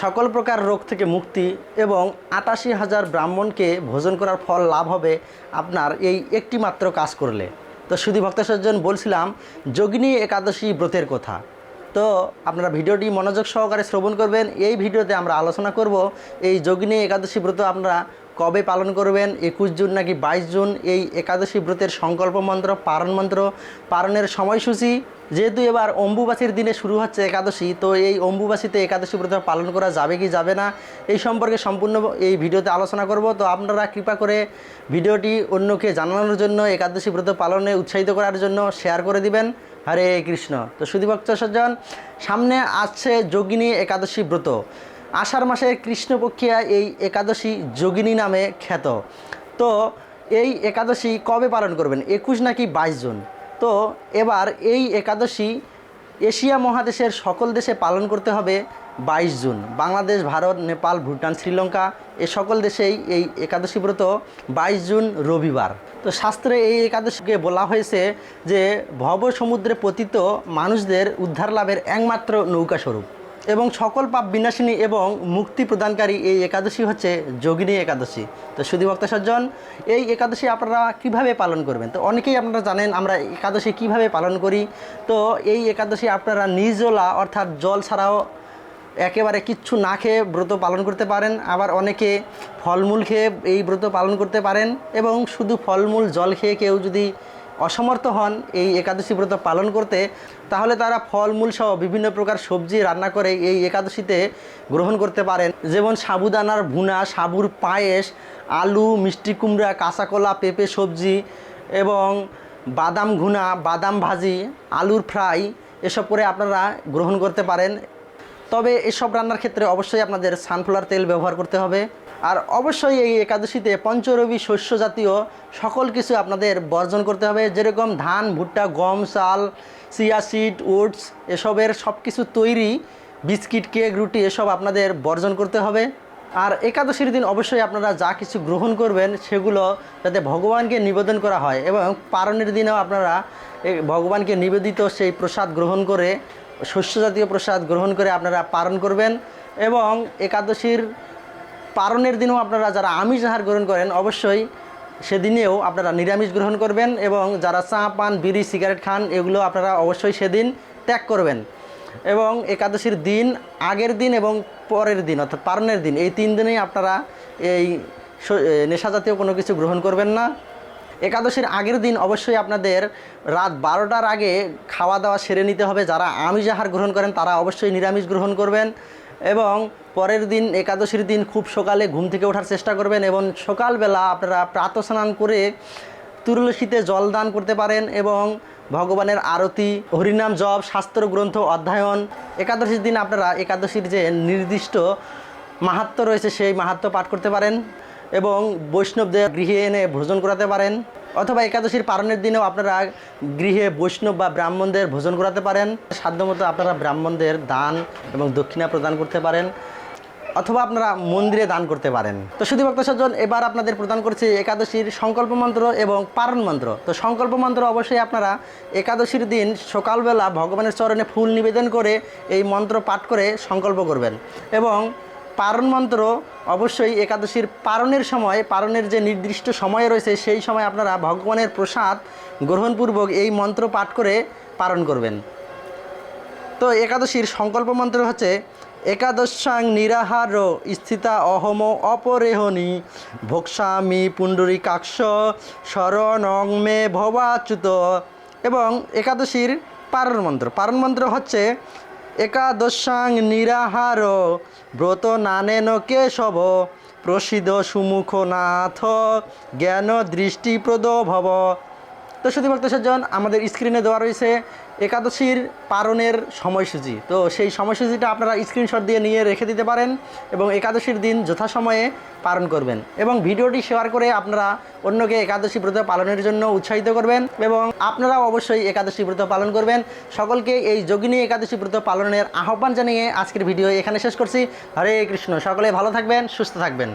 সকল প্রকার রোগ থেকে মুক্তি এবং আটাশি হাজার ব্রাহ্মণকে ভোজন করার ফল লাভ হবে আপনার এই একটি মাত্র কাজ করলে। তো শুধু ভক্ত সজ্জন বলছিলাম, যোগিনী একাদশী ব্রতের কথা। তো আপনারা ভিডিওটি মনোযোগ সহকারে শ্রবণ করবেন। এই ভিডিওতে আমরা আলোচনা করব, এই যোগিনী একাদশী ব্রত আপনারা কবে পালন করবেন? একুশ জুন নাকি বাইশ জুন? এই একাদশী ব্রতের সংকল্প মন্ত্র, পারণ মন্ত্র, পারণের সময়সূচি। যেহেতু এবার অম্বুবাসীর দিনে শুরু হচ্ছে একাদশী, তো এই অম্বুবাসীতে একাদশী ব্রত পালন করা যাবে কি যাবে না, এই সম্পর্কে সম্পূর্ণ এই ভিডিওতে আলোচনা করব। তো আপনারা কৃপা করে ভিডিওটি অন্যকে জানানোর জন্য, একাদশী ব্রত পালনে উৎসাহিত করার জন্য শেয়ার করে দিবেন। হরে কৃষ্ণ। তো সুদীভক্ত সজ্জন, সামনে আসছে যোগিনী একাদশী ব্রত। আষাঢ় মাসের কৃষ্ণপক্ষিয়া এই একাদশী যোগিনী নামে খ্যাত। তো এই একাদশী কবে পালন করবেন? একুশ নাকি বাইশ জুন? তো এবার এই একাদশী এশিয়া মহাদেশের সকল দেশে পালন করতে হবে বাইশ জুন। বাংলাদেশ, ভারত, নেপাল, ভুটান, শ্রীলঙ্কা, এ সকল দেশেই এই একাদশী ব্রত বাইশ জুন রবিবার। তো শাস্ত্রে এই একাদশীকে বলা হয়েছে যে ভব সমুদ্রে পতিত মানুষদের উদ্ধার লাভের একমাত্র নৌকা স্বরূপ এবং সকল পাপ বিনাশিনী এবং মুক্তি প্রদানকারী এই একাদশী হচ্ছে যোগিনী একাদশী। তো সুধী ভক্ত সজ্জন, এই একাদশী আপনারা কীভাবে পালন করবেন? তো অনেকেই আপনারা জানেন আমরা একাদশী কীভাবে পালন করি। তো এই একাদশী আপনারা নিজলা অর্থাৎ জল ছাড়াও একেবারে কিচ্ছু না খেয়ে ব্রত পালন করতে পারেন। আবার অনেকে ফলমূল খেয়ে এই ব্রত পালন করতে পারেন এবং শুধু ফলমূল, জল খেয়ে কেউ যদি অসমর্থ হন এই একাদশী ব্রত পালন করতে, তাহলে তারা ফলমূল সহ বিভিন্ন প্রকার সবজি রান্না করে এই একাদশীতে গ্রহণ করতে পারেন। যেমন সাবুদানার ভুনা, সাবুর পায়েস, আলু, মিষ্টি কুমড়া, কাঁচাকলা, পেঁপে সবজি এবং বাদাম ঘুনা, বাদাম ভাজি, আলুর ফ্রাই এসব করে আপনারা গ্রহণ করতে পারেন। তবে এসব রান্নার ক্ষেত্রে অবশ্যই আপনাদের সানফ্লাওয়ার তেল ব্যবহার করতে হবে। আর অবশ্যই এই একাদশীতে পঞ্চরবি শস্য জাতীয় সকল কিছু আপনাদের বর্জন করতে হবে। যেরকম ধান, ভুট্টা, গম, চাল, চিয়া সিড, ওটস, এসবের সব কিছু তৈরি, বিস্কিট, কেক, রুটি, এসব আপনাদের বর্জন করতে হবে। আর একাদশীর দিন অবশ্যই আপনারা যা কিছু গ্রহণ করবেন, সেগুলো যাতে ভগবানকে নিবেদন করা হয় এবং পারণের দিনেও আপনারা ভগবানকে নিবেদিত সেই প্রসাদ গ্রহণ করে শস্য জাতীয় প্রসাদ গ্রহণ করে আপনারা পালন করবেন। এবং একাদশীর পারণের দিনেও আপনারা যারা আমিষ আহার গ্রহণ করেন, অবশ্যই সেদিনেও আপনারা নিরামিষ গ্রহণ করবেন এবং যারা চা, পান, বিড়ি, সিগারেট খান, এগুলো আপনারা অবশ্যই সেদিন ত্যাগ করবেন। এবং একাদশীর দিন আগের দিন এবং পরের দিন, অর্থাৎ পারণের দিন, এই তিন দিনেই আপনারা এই নেশা জাতীয় কোনো কিছু গ্রহণ করবেন না। একাদশীর আগের দিন অবশ্যই আপনাদের রাত বারোটার আগে খাওয়া দাওয়া সেরে নিতে হবে। যারা আমিষ আহার গ্রহণ করেন, তারা অবশ্যই নিরামিষ গ্রহণ করবেন এবং পরের দিন, একাদশীর দিন খুব সকালে ঘুম থেকে ওঠার চেষ্টা করবেন এবং সকালবেলা আপনারা প্রাতঃ স্নান করে তুলসীতে জল দান করতে পারেন এবং ভগবানের আরতি, হরিনাম জপ, শাস্ত্র গ্রন্থ অধ্যয়ন। একাদশীর দিন আপনারা একাদশীর যে নির্দিষ্ট মাহাত্ম রয়েছে সেই মাহাত্ম পাঠ করতে পারেন এবং বৈষ্ণবদের গৃহে এনে ভোজন করাতে পারেন। অথবা একাদশীর পালনের দিনেও আপনারা গৃহে বৈষ্ণব বা ব্রাহ্মণদের ভোজন করাতে পারেন। সাধ্যমতো আপনারা ব্রাহ্মণদের দান এবং দক্ষিণা প্রদান করতে পারেন। অথবা আপনারা মন্দিরে দান করতে পারেন। তো শুধু ভক্ত সজ্জন, এবার আপনাদের প্রদান করছি একাদশীর সংকল্প মন্ত্র এবং পারণ মন্ত্র। তো সংকল্প মন্ত্র অবশ্যই আপনারা একাদশীর দিন সকালবেলা ভগবানের চরণে ফুল নিবেদন করে এই মন্ত্র পাঠ করে সংকল্প করবেন। এবং পারণ মন্ত্র অবশ্যই একাদশীর পারণের সময়, পারণের যে নির্দিষ্ট সময় রয়েছে, সেই সময় আপনারা ভগবানের প্রসাদ গ্রহণপূর্বক এই মন্ত্র পাঠ করে পালন করবেন। তো একাদশীর সংকল্প মন্ত্র হচ্ছে, একাদশাং নিরাহার স্থিতা অহম অপরেহনি ভোক্সামি পুণ্ডরী কাক্ষ শরণং মে ভবাচ্যুত। এবং একাদশীর পারণ মন্ত্র। পারণ মন্ত্র হচ্ছে, একাদশাং নিরাহার ব্রত নানেন কেশব, প্রসিদ্ধ সুমুখ নাথ জ্ঞান দৃষ্টিপ্রদ ভব তো শুধু ভক্ত সজ্জন, আমাদের স্ক্রিনে দেওয়া রয়েছে একাদশীর পারণের সময়সূচি। তো সেই সময়সূচিটা আপনারা স্ক্রিনশট দিয়ে নিয়ে রেখে দিতে পারেন এবং একাদশীর দিন যথাসময়ে পালন করবেন এবং ভিডিওটি শেয়ার করে আপনারা অন্যকে একাদশী ব্রত পালনের জন্য উৎসাহিত করবেন এবং আপনারাও অবশ্যই একাদশী ব্রত পালন করবেন। সকলকে এই যোগিনী একাদশী ব্রত পালনের আহ্বান জানিয়ে আজকের ভিডিও এখানে শেষ করছি। হরে কৃষ্ণ। সকলে ভালো থাকবেন, সুস্থ থাকবেন।